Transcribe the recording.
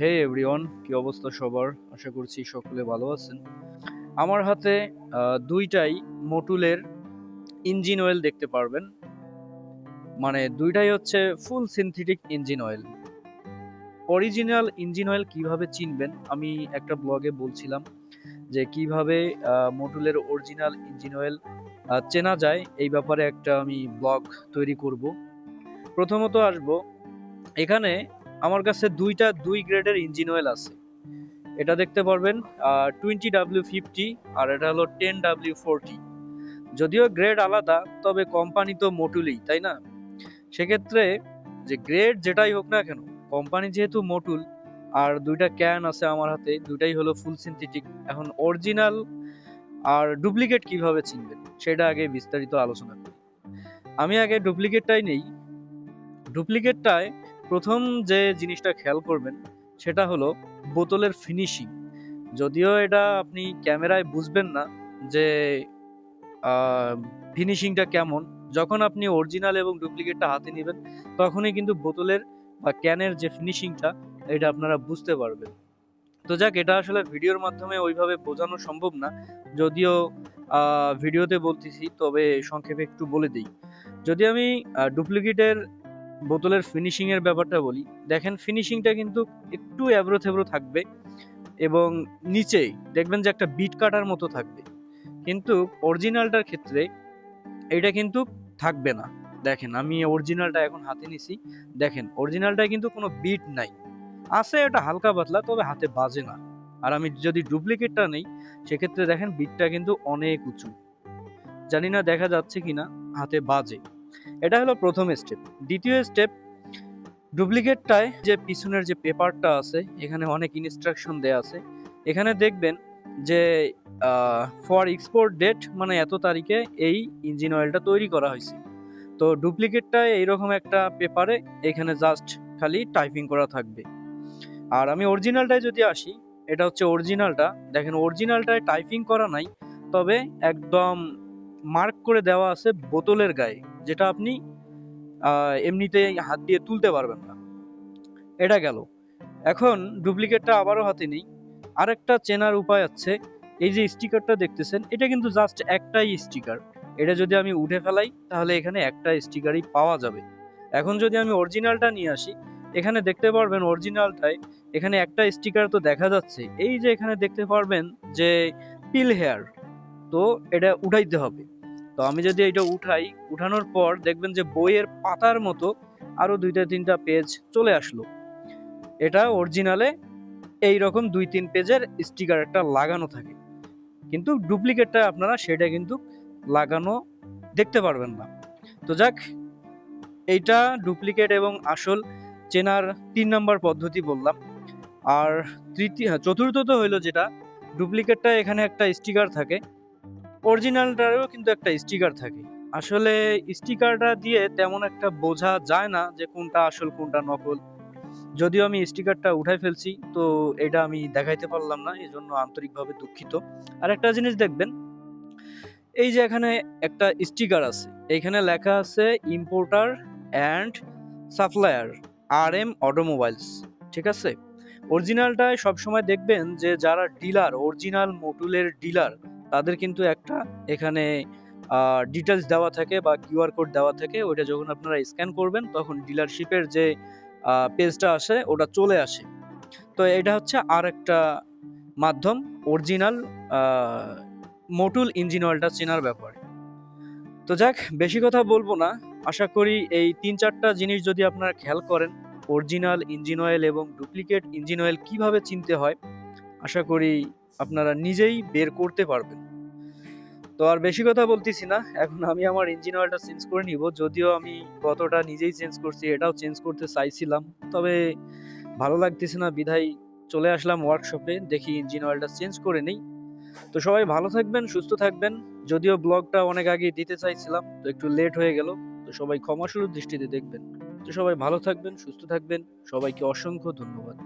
হে everyone কি অবস্থা সবার? আশা করছি সকলে ভালো আছেন। আমার হাতে দুইটাই মোটুলের ইঞ্জিন অয়েল দেখতে পারবেন। মানে দুইটাই হচ্ছে full synthetic engine oil original engine oil কীভাবে চিনবেন? আমি একটা ব্লগে বলছিলাম যে কীভাবে মোটুলের অরিজিনাল ইঞ্জিন অয়েল চেনা যায়। এই ব্যাপারে একটা আমি ব্লগ তৈরি করব। প্রথমত আসব। এখানে আমার কাছে দুইটা, দুই গ্রেডের ইঞ্জিন অয়েল আছে। এটা দেখতে পারবেন টোয়েন্টি ডাব্লিউ ফিফটি আর এটা হলো টেন ডাব্লিউ ফোরটি যদিও গ্রেড আলাদা, তবে কোম্পানি তো মোটুলই, তাই না? সেক্ষেত্রে যে গ্রেড যেটাই হোক না কেন কোম্পানি যেহেতু মোটুল, আর দুইটা ক্যান আছে আমার হাতে, দুইটাই হলো ফুল সিনথেটিক এখন অরিজিনাল আর ডুপ্লিকেট কীভাবে চিনবেন, সেটা আগে বিস্তারিত আলোচনা করি। আমি আগে ডুপ্লিকেটটাই নেই। ডুপ্লিকেটটায় প্রথম যে জিনিসটা খেয়াল করবেন, সেটা হলো বোতলের ফিনিশিং যদিও এটা আপনি ক্যামেরায় বুঝবেন না যে ফিনিশিংটা কেমন। যখন আপনি অরিজিনাল এবং ডুপ্লিকেটটা হাতে নেবেন, তখনই কিন্তু বোতলের বা ক্যানের যে ফিনিশিংটা এটা আপনারা বুঝতে পারবেন। তো যাক, এটা আসলে ভিডিওর মাধ্যমে ওইভাবে বোঝানো সম্ভব না। যদিও ভিডিওতে বলতেছি, তবে সংক্ষেপে একটু বলে দিই। যদি আমি ডুপ্লিকেটের বোতলের ফিনিশিং এর ব্যাপারটা বলি। দেখেন ফিনিশিংটা কিন্তু একটু এবড়ো থেবড়ো থাকবে এবং নিচেই দেখবেন যে একটা বিট কাটার মতো থাকবে। কিন্তু অরিজিনালটার ক্ষেত্রে এটা কিন্তু থাকবে না। দেখেন আমি অরিজিনালটা এখন হাতে নিছি। দেখেন অরিজিনালটায় কিন্তু কোনো বিট নাই। আছে এটা হালকা পাতলা, তবে হাতে বাজে না। আর আমি যদি ডুপ্লিকেটটা নেই, সেক্ষেত্রে দেখেন বিটটা কিন্তু অনেক উঁচু। জানি না দেখা যাচ্ছে কিনা, হাতে বাজে। এটা হলো প্রথম স্টেপ দ্বিতীয় স্টেপ ডুপ্লিকেটটায় যে পিছনের যে পেপারটা আছে, এখানে অনেক ইনস্ট্রাকশন দেয়া আছে। এখানে দেখবেন যে ফর এক্সপোর্ট ডেট মানে এত তারিখে এই ইঞ্জিন অয়েলটা তৈরি করা হয়েছে। তো ডুপ্লিকেটটায় এইরকম একটা পেপারে এখানে জাস্ট খালি টাইপিং করা থাকবে। আর আমি অরিজিনালটায় যদি আসি, এটা হচ্ছে অরিজিনালটা দেখেন অরিজিনালটায় টাইপিং করা নাই, তবে একদম মার্ক করে দেওয়া আছে বোতলের গায়ে। যেটা আপনি এমনিতে হাত দিয়ে তুলতে পারবেন না। এটা গেল। এখন ডুপ্লিকেটটা আবারও হাতে নেই। আরেকটা চেনার উপায় আছে। এই যে স্টিকারটা দেখতেছেন, এটা কিন্তু জাস্ট একটাই স্টিকার। এটা যদি আমি উঠে ফেলাই, তাহলে এখানে একটা স্টিকারই পাওয়া যাবে। এখন যদি আমি অরিজিনালটা নিয়ে আসি, এখানে দেখতে পারবেন অরিজিনালটায় এখানে একটা স্টিকার তো দেখা যাচ্ছে। এই যে এখানে দেখতে পারবেন যে পিল হেয়ার, তো এটা উঠাইতে হবে। তো আমি যদি এটা উঠাই, উঠানোর পর দেখবেন যে বইয়ের পাতার মতো আরও দুইটা তিনটা পেজ চলে আসলো। এটা অরিজিনালে এই রকম দুই তিন পেজের স্টিকার একটা লাগানো থাকে। কিন্তু ডুপ্লিকেটটা আপনারা সেটা কিন্তু লাগানো দেখতে পারবেন না। তো যাক, এইটা ডুপ্লিকেট এবং আসল চেনার তিন নাম্বার পদ্ধতি বললাম। আর তৃতীয় চতুর্থত হইল যেটা ডুপ্লিকেটটা এখানে একটা স্টিকার থাকে। অরিজিনালটারও কিন্তু একটা স্টিকার থাকে। আসলে স্টিকারটা দিয়ে তেমন একটা বোঝা যায় না যে কোনটা আসল, কোনটা নকল। যদিও আমি স্টিকারটা উঠাই ফেলছি, তো এটা আমি দেখাইতে পারলাম না এই জন্য আন্তরিকভাবে দুঃখিত। আর একটা জিনিস দেখবেন, এই যে এখানে একটা স্টিকার আছে, এখানে লেখা আছে importer and supplier R M automobiles, ঠিক আছে? অরিজিনালটায় সবসময় দেখবেন যে যারা ডিলার, অরিজিনাল মোটুলের ডিলার তাদের কিন্তু একটা এখানে ডিটেলস দেওয়া থাকে বা কিউআর কোড দেওয়া থাকে। ওইটা যখন আপনারা স্ক্যান করবেন, তখন ডিলারশিপের যে পেজটা আসে, ওটা চলে আসে। তো এটা হচ্ছে আর একটা মাধ্যম অরিজিনাল মোটুল ইঞ্জিন অয়েলটা চেনার ব্যাপারে। তো যাক, বেশি কথা বলব না। আশা করি এই তিন চারটা জিনিস যদি আপনারা খেয়াল করেন অরিজিনাল ইঞ্জিন অয়েল এবং ডুপ্লিকেট ইঞ্জিন অয়েল কীভাবে চিনতে হয়, আশা করি আপনারা নিজেই বের করতে পারবেন। তো আর বেশি কথা বলতেছি না, এখন আমি আমার ইঞ্জিন অয়েলটা চেঞ্জ করে নিব, যদিও আমি কতটা নিজেই চেঞ্জ করছি এটাও চেঞ্জ করতে চাইছিলাম, তবে ভালো লাগতেছে না, বিধায় চলে আসলাম ওয়ার্কশপে দেখি ইঞ্জিন অয়েলটা চেঞ্জ করে নেই। তো সবাই ভালো থাকবেন, সুস্থ থাকবেন, যদিও ব্লগটা অনেক আগে দিতে চাইছিলাম, তো একটু লেট হয়ে গেল, তো সবাই ক্ষমাসুর দৃষ্টিতে দেখবেন। তো সবাই ভালো থাকবেন, সুস্থ থাকবেন, সবাইকে অসংখ্য ধন্যবাদ।